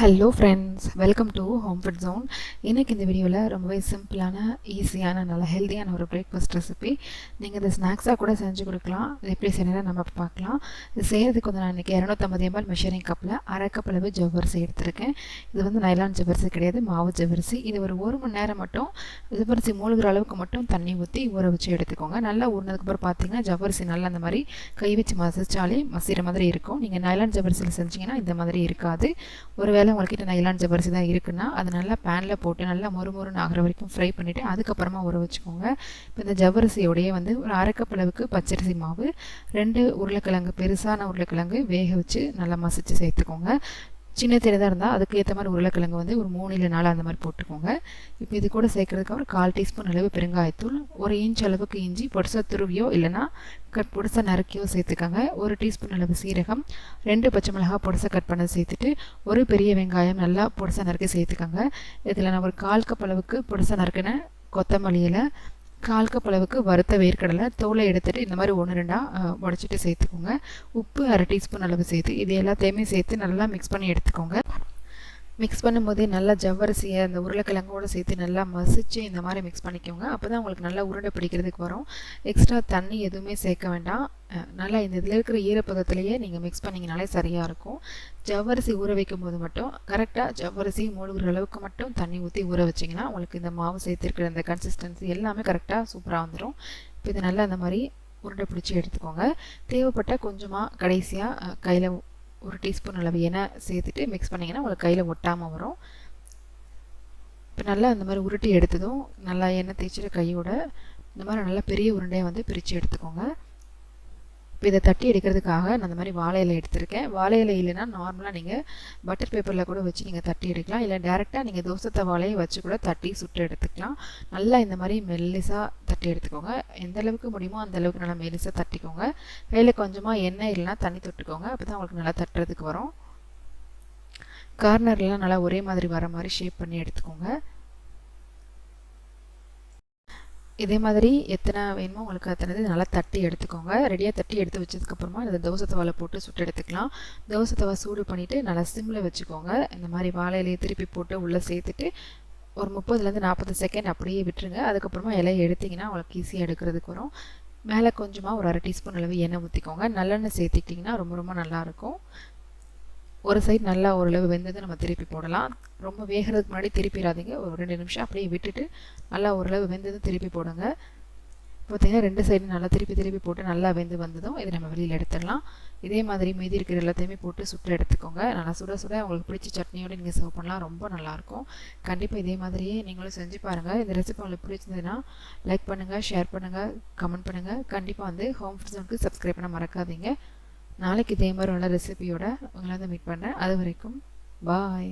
Hello friends welcome to home food zone இன்றைக்கி இந்த வீடியோவில் ரொம்பவே சிம்பிளான ஈஸியான நல்ல ஹெல்த்தியான ஒரு பிரேக்ஃபாஸ்ட் ரெசிபி நீங்கள் இந்த ஸ்நாக்ஸாக கூட செஞ்சு கொடுக்கலாம். இது எப்படி செய்யணும் நம்ம பார்க்கலாம். இது செய்கிறதுக்கு வந்து நான் இன்றைக்கி இரநூத்தம்பது எம்எல் மெஷரிங் கப்பில் அரை கப் அளவு ஜவ்வரிசி எடுத்திருக்கேன். இது வந்து நைலான் ஜவ்வரிசி கிடையாது மாவு ஜவ்வரிசி. இது ஒரு ஒரு மணி நேரம் மட்டும் ஜவ்வரிசி மூழ்கிற அளவுக்கு மட்டும் தண்ணி ஊற்றி ஊற வச்சு எடுத்துக்கோங்க. நல்லா ஊறினதுக்கப்புறம் பார்த்தீங்கன்னா ஜவ்வரிசி நல்லா அந்த மாதிரி கை வச்சு மசிச்சாலே மசிகிற மாதிரி இருக்கும். நீங்கள் நைலான் ஜவ்வரிசியில் செஞ்சீங்கன்னா இந்த மாதிரி இருக்காது. ஒருவேளை உங்கள்கிட்ட நைலான் ஜவ்வரிசி தான் இருக்குன்னா அது நல்லா பேனில் போட்டு நல்லா மொறு மொறுன்னு ஆகிற வரைக்கும் ஃப்ரை பண்ணிவிட்டு அதுக்கப்புறமா ஊற வச்சுக்கோங்க. இப்போ இந்த ஜவ்வரிசியோடைய வந்து ஒரு அரைக்கப்பளவுக்கு பச்சரிசி மாவு ரெண்டு உருளைக்கிழங்கு பெருசான உருளைக்கிழங்கு வேக வச்சு நல்லா மசித்து சேர்த்துக்கோங்க. சின்ன தேனதாக இருந்தால் அதுக்கு ஏற்ற மாதிரி உருளைக்கிழங்கு வந்து ஒரு மூணு இல்லை நாலு அந்த மாதிரி போட்டுக்கோங்க. இப்போ இது கூட சேர்க்குறதுக்கு ஒரு கால் டீஸ்பூன் அளவு பெருங்காயத்தூள் ஒரு இன்ச் அளவுக்கு இஞ்சி பொடிசா துருவியோ இல்லைனா கட் பொடிசா நறுக்கியோ சேர்த்துக்கோங்க. ஒரு டீஸ்பூன் அளவு சீரகம் ரெண்டு பச்சை மிளகாய் பொடிசா கட் பண்ண சேர்த்துட்டு ஒரு பெரிய வெங்காயம் நல்லா பொடிசா நறுக்கி சேர்த்துக்கோங்க. இதில் நான் ஒரு கால் கப் அளவுக்கு பொடிசா நறுக்கினேன் கொத்தமல்லியில் கால் கப் அளவுக்கு வறுத்த வேர்க்கடலை தோலை எடுத்துகிட்டு இந்த மாதிரி ஒன்று ரெண்டாக உடச்சிட்டு சேர்த்துக்கோங்க. உப்பு அரை டீஸ்பூன் அளவு சேர்த்து இது எல்லாத்தையுமே சேர்த்து நல்லா மிக்ஸ் பண்ணி எடுத்துக்கோங்க. மிக்ஸ் பண்ணும்போதே நல்லா ஜவ்வரிசியை அந்த உருளைக்கிழங்கோடு சேர்த்து நல்லா மசித்து இந்த மாதிரி மிக்ஸ் பண்ணிக்கோங்க. அப்போ தான் உங்களுக்கு நல்லா உருண்டை பிடிக்கிறதுக்கு வரும். எக்ஸ்ட்ரா தண்ணி எதுவுமே சேர்க்க வேண்டாம். நல்லா இந்த இதில் இருக்கிற ஈரப்பதத்துலேயே நீங்கள் மிக்ஸ் பண்ணிங்கனாலே சரியாக இருக்கும். ஜவ்வரிசி ஊற வைக்கும் போது மட்டும் கரெக்டாக ஜவ்வரிசி மூழ்கிற அளவுக்கு மட்டும் தண்ணி ஊற்றி ஊற வச்சிங்கன்னா உங்களுக்கு இந்த மாவு சேர்த்துருக்கிற அந்த கன்சிஸ்டன்சி எல்லாமே கரெக்டாக சூப்பராக வந்துடும் இப்போ இது நல்லா அந்த மாதிரி உருண்டை பிடிச்சி எடுத்துக்கோங்க. தேவைப்பட்டால் கொஞ்சமாக கடைசியாக கையில் ஒரு டீஸ்பூன் அளவு எண்ணெய் சேர்த்துட்டு மிக்ஸ் பண்ணிங்கன்னா உங்களுக்கு கையில் ஒட்டாமல் வரும். இப்போ நல்லா அந்த மாதிரி உருட்டி எடுத்ததும் நல்லா எண்ணெய் தேய்ச்சிட்டு கையோட இந்த மாதிரி நல்லா பெரிய உருண்டையை வந்து பிரித்து எடுத்துக்கோங்க. இப்போ இதை தட்டி எடுக்கிறதுக்காக நான் அந்த மாதிரி வாழை இலை எடுத்திருக்கேன். வாழை இலை இல்லைன்னா நார்மலாக நீங்கள் பட்டர் பேப்பரில் கூட வச்சு நீங்கள் தட்டி எடுக்கலாம். இல்லை டேரெக்டாக நீங்கள் தோசை தவாலையை வச்சு கூட தட்டி சுட்டு எடுத்துக்கலாம். நல்லா இந்த மாதிரி மெல்லிசாக தட்டி எடுத்துக்கோங்க. எந்த அளவுக்கு முடியுமோ அந்த அளவுக்கு நல்லா மெல்லிசாக தட்டிக்கோங்க. கையில் கொஞ்சமாக எண்ணெய் இல்லைனா தண்ணி தொட்டுக்கோங்க. அப்போ தான் உங்களுக்கு நல்லா தட்டுறதுக்கு வரும். கார்னர்லாம் நல்லா ஒரே மாதிரி வர மாதிரி ஷேப் பண்ணி எடுத்துக்கோங்க. இதே மாதிரி எத்தனை வேணுமோ உங்களுக்கு அத்தனை நல்லா தட்டி எடுத்துக்கோங்க. ரெடியாக தட்டி எடுத்து வச்சதுக்கப்புறமா இந்த தோசை தவாவில் போட்டு சுட்டு எடுத்துக்கலாம். தோசை தவா சூடு பண்ணிவிட்டு நல்லா சிம்மில் வச்சுக்கோங்க. இந்த மாதிரி வாழையிலேயே திருப்பி போட்டு உள்ளே சேர்த்துட்டு ஒரு முப்பதுலேருந்து நாற்பது செகண்ட் அப்படியே விட்டுருங்க. அதுக்கப்புறமா இலையை எடுத்திங்கன்னா உங்களுக்கு ஈஸியாக எடுக்கிறதுக்கு வரும். மேலே கொஞ்சமாக ஒரு அரை டீஸ்பூன் அளவு எண்ணெய் ஊற்றிக்கோங்க நல்லெண்ணெய் சேர்த்துக்கிட்டிங்கன்னா ரொம்ப ரொம்ப நல்லாயிருக்கும் ஒரு சைடு நல்லா ஓரளவு வெந்ததை நம்ம திருப்பி போடலாம். ரொம்ப வேகிறதுக்கு முன்னாடி திருப்பிடாதீங்க ஒரு ரெண்டு நிமிஷம் அப்படியே விட்டுட்டு நல்லா ஓரளவு வெந்ததும் திருப்பி போடுங்க. பார்த்தீங்கன்னா ரெண்டு சைடும் நல்லா திருப்பி திருப்பி போட்டு நல்லா வெந்து வந்ததும் இதை நம்ம வெளியில் எடுத்துடலாம். இதே மாதிரி மீதி இருக்கிற எல்லாத்தையுமே போட்டு சுட்டு எடுத்துக்கோங்க. நல்லா சுட சுட உங்களுக்கு பிடிச்ச சட்னியோடு நீங்கள் சர்வ் பண்ணலாம். ரொம்ப நல்லாயிருக்கும் கண்டிப்பாக இதே மாதிரியே நீங்களும் செஞ்சு பாருங்கள் இந்த ரெசிபி உங்களுக்கு பிடிச்சிருந்ததுன்னா லைக் பண்ணுங்கள் ஷேர் பண்ணுங்கள் கமெண்ட் பண்ணுங்கள் கண்டிப்பாக வந்து ஹோம் ஃபுட்ஸுக்கு சப்ஸ்கிரைப் பண்ண மறக்காதீங்க. நாளைக்கு இதே மாதிரி உள்ள ரெசிபியோட உங்களை வந்து மீட் பண்ணுறேன் அது வரைக்கும் பாய்